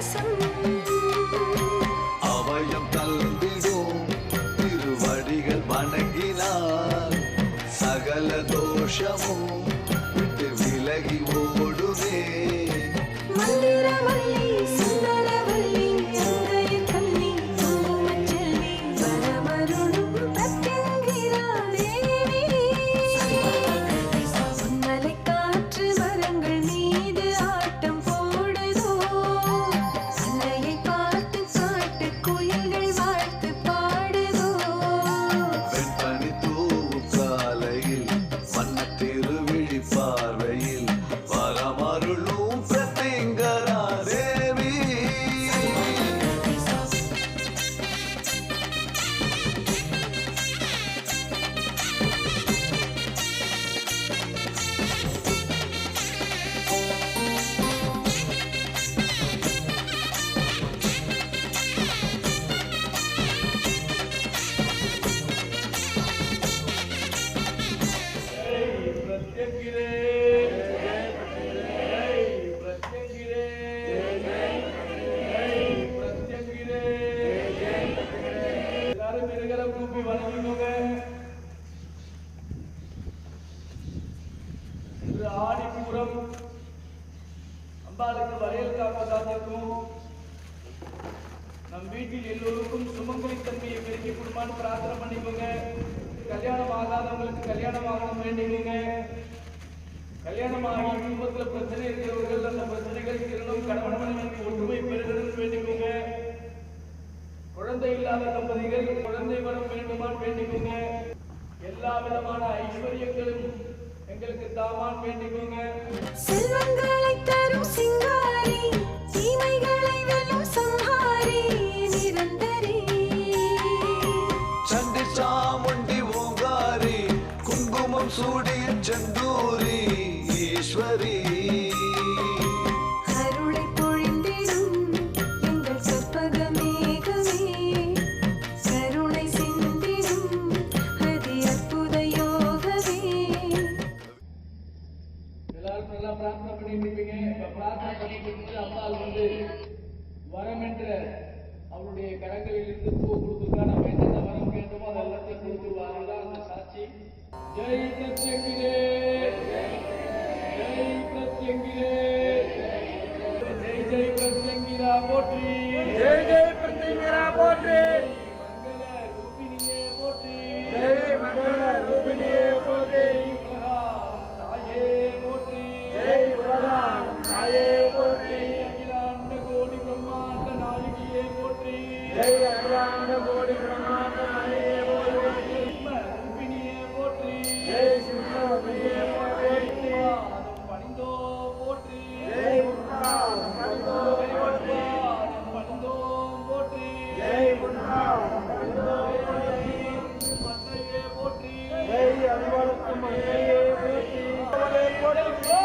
கவசம் அவயம் தள்ளிடும் திருவடிகள் வணங்கினால் சகல தோஷமும் வேண்டும் அம்பாளுக்கு வரையல் காக்க நம் வீட்டில் எல்லோருக்கும் சுமங்கலி தன்மையை பெருக்கி கொடுமான்னு பிரார்த்தனை பண்ணிக்கோங்க. கல்யாணம் ஆகாதவங்களுக்கு கல்யாணம் ஆகணும் வேண்டிக்கோங்க. கல்யாணம் ஆகி குடும்பத்தில் பிரச்சனை இருக்கிறவர்கள் அந்த பிரச்சனைகள் திறனும் கணவன் மனைவி ஒற்றுமை பெறுகிறது வேண்டிக்கோங்க. குழந்தை இல்லாத தம்பதிகள் குழந்தை வரம் வேண்டுமான்னு வேண்டிக்கோங்க. எல்லா விதமான ஐஸ்வர்யங்களும் எங்களுக்கு தாமான் வேண்டிக்கோங்க. செல்வங்களை தரும் சிங்காரி Senthoori Eswari. Bodhi. Go, go, go.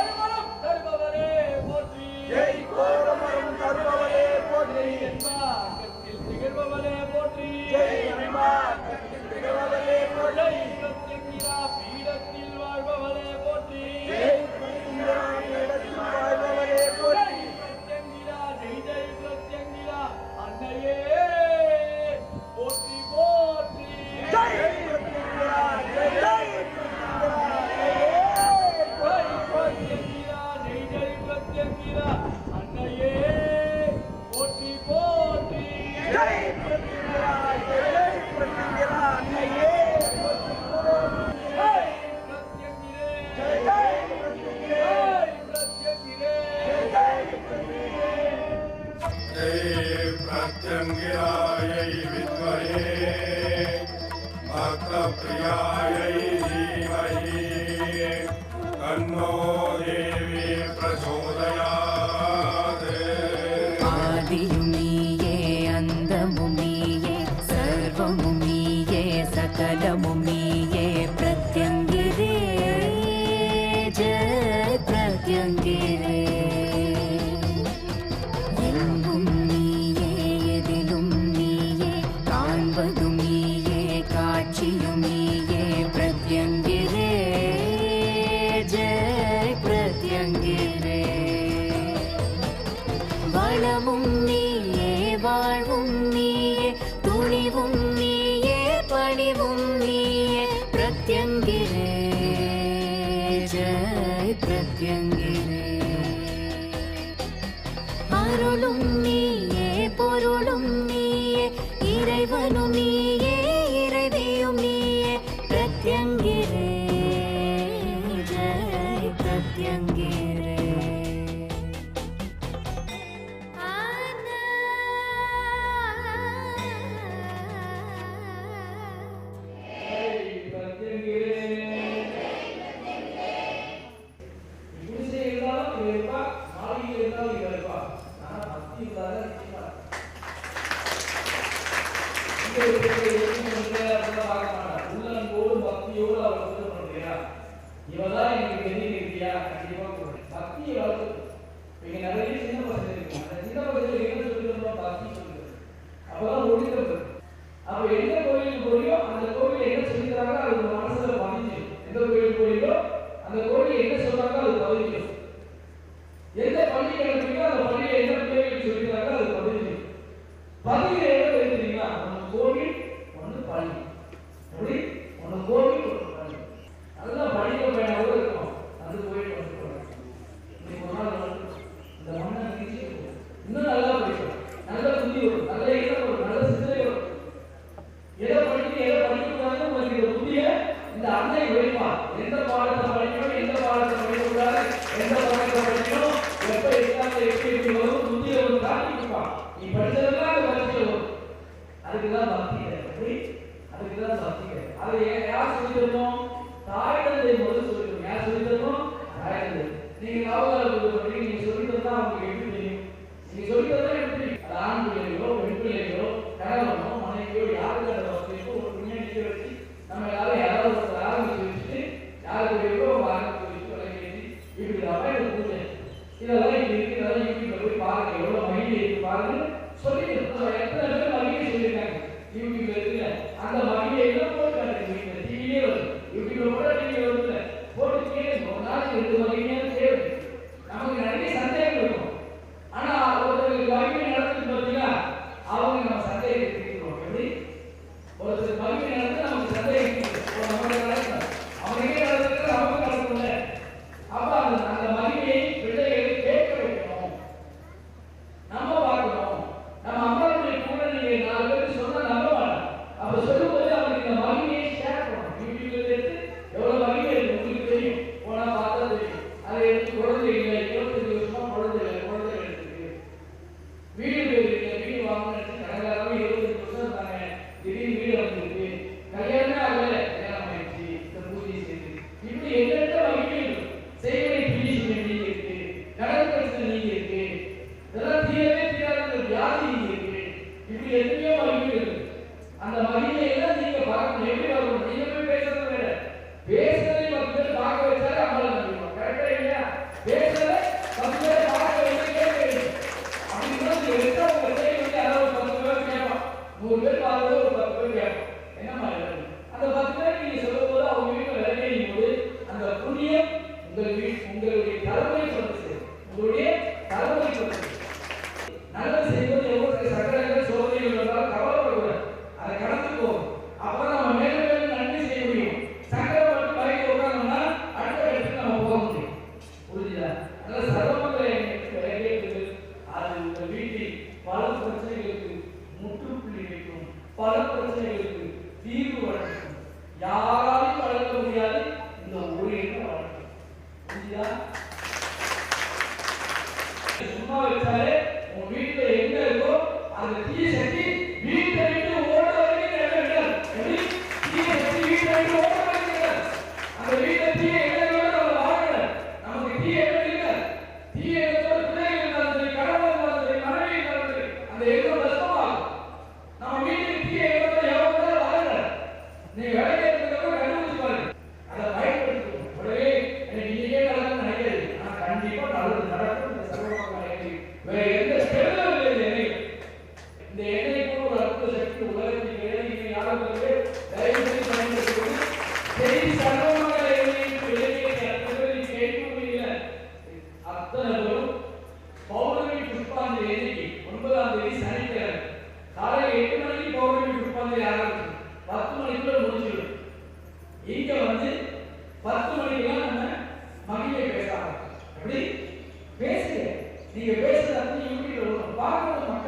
அந்த கோயில் என்ன சொல்றாங்க அது பகுதிக்கும் É Graças a Deus.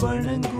வணங்கும்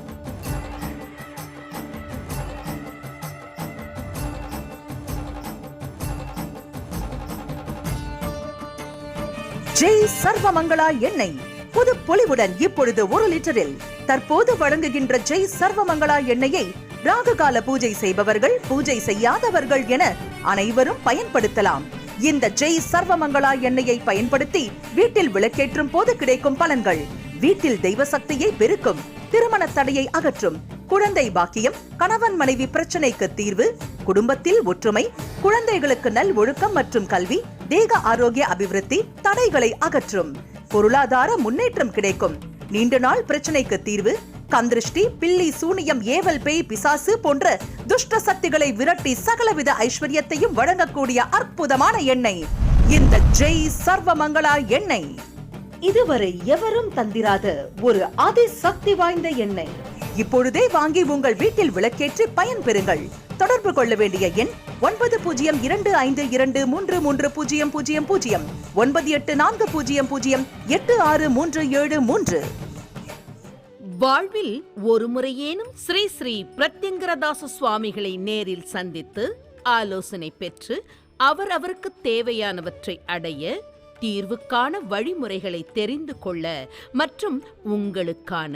ஜெய் சர்வமங்களா எண்ணெய். புது பொலிவுடன் இப்பொழுது ஒரு லிட்டரில். தற்போது வழங்குகின்ற ஜெய் சர்வமங்களா எண்ணெயை ராகுகால பூஜை செய்பவர்கள் பூஜை செய்யாதவர்கள் என அனைவரும் பயன்படுத்தலாம். இந்த ஜெய் சர்வமங்களா எண்ணெயை பயன்படுத்தி வீட்டில் விளக்கேற்றும் போது கிடைக்கும் பலன்கள். வீட்டில் தெய்வ சக்தியை பெருக்கும் திருமண தடையை அகற்றும் குழந்தை பாக்கியம் கணவன் மனைவி பிரச்சனைக்கு தீர்வு குடும்பத்தில் ஒற்றுமை குழந்தைகளுக்கு நல் ஒழுக்கம் மற்றும் கல்வி தேக ஆரோக்கிய அபிவிருத்தி தடைகளை அகற்றும். பொருளாதார முன்னேற்றம் கிடைக்கும். நீண்ட நாள் பிரச்சனைக்கு தீர்வு கந்திருஷ்டி பில்லி சூனியம் ஏவல் பேய் பிசாசு போன்ற துஷ்ட சக்திகளை விரட்டி சகலவித ஐஸ்வர்யத்தையும் வழங்கக்கூடிய அற்புதமான எண்ணெய். இந்த ஜெய் சர்வமங்களா எண்ணெய். இதுவரை எவரும் தந்திராத ஒரு அதிசக்தி வாய்ந்த எண்ணெய். இப்பொழுதே வாங்கி உங்கள் வீட்டில் விளக்கேற்றி பயன்பெறுங்கள். தொடர்பு கொள்ள வேண்டிய எண் ஒன்பது பூஜ்ஜியம் இரண்டு ஐந்து இரண்டு மூன்று மூன்று பூஜ்ஜியம் பூஜ்ஜியம் பூஜ்ஜியம். ஒன்பது எட்டு நான்கு பூஜ்ஜியம் பூஜ்ஜியம் எட்டு ஆறு மூன்று ஏழு மூன்று. வாழ்வில் ஒரு முறையேனும் ஸ்ரீ ஸ்ரீ பிரத்யங்கரதாச சுவாமிகளை நேரில் சந்தித்து ஆலோசனை பெற்று அவர் அவருக்கு தேவையானவற்றை அடைய தீர்வுக்கான வழிமுறைகளை தெரிந்து கொள்ள மற்றும் உங்களுக்கான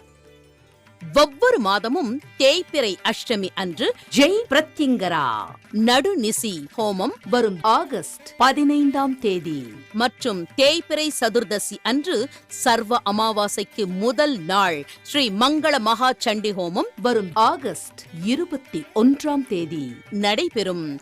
ஒவ்வொரு மாதமும் தேய்பிறை அஷ்டமி அன்று ஜெய் பிரத்யங்கரா. நடுநிசி ஹோமம் வரும் ஆகஸ்ட் பதினைந்தாம் தேதி. மற்றும் தேய்பிறை சதுர்தசி அன்று சர்வ அமாவாசைக்கு முதல் நாள் ஸ்ரீ மங்கள மகா சண்டி ஹோமம் வரும் ஆகஸ்ட் இருபத்தி ஒன்றாம் தேதி. நடைபெறும்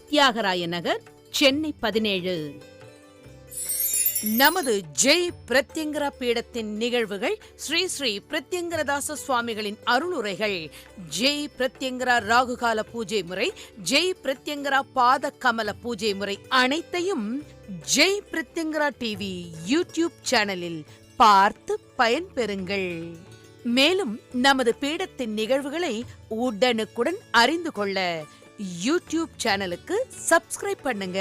தியாகராய நகர் சென்னை பதினேழு. நமது ஜெய் பிரத்யங்கரா பீடத்தின் நிகழ்வுகள் ஸ்ரீ ஸ்ரீ பிரத்யங்கரதாச சுவாமிகளின் அருளுரைகள். ஜெய் பிரத்யங்கரா ராகுகால பூஜை முறை ஜெய் பிரத்யங்கரா பாத கமல பூஜை முறை அனைத்தையும் ஜெய் பிரத்யங்கரா டிவி யூடியூப் சேனலில் பார்த்து பயன்பெறுங்கள். மேலும் நமது பீடத்தின் நிகழ்வுகளை உடனுக்குடன் அறிந்து கொள்ள யூடியூப் சேனலுக்கு சப்ஸ்கிரைப் பண்ணுங்க.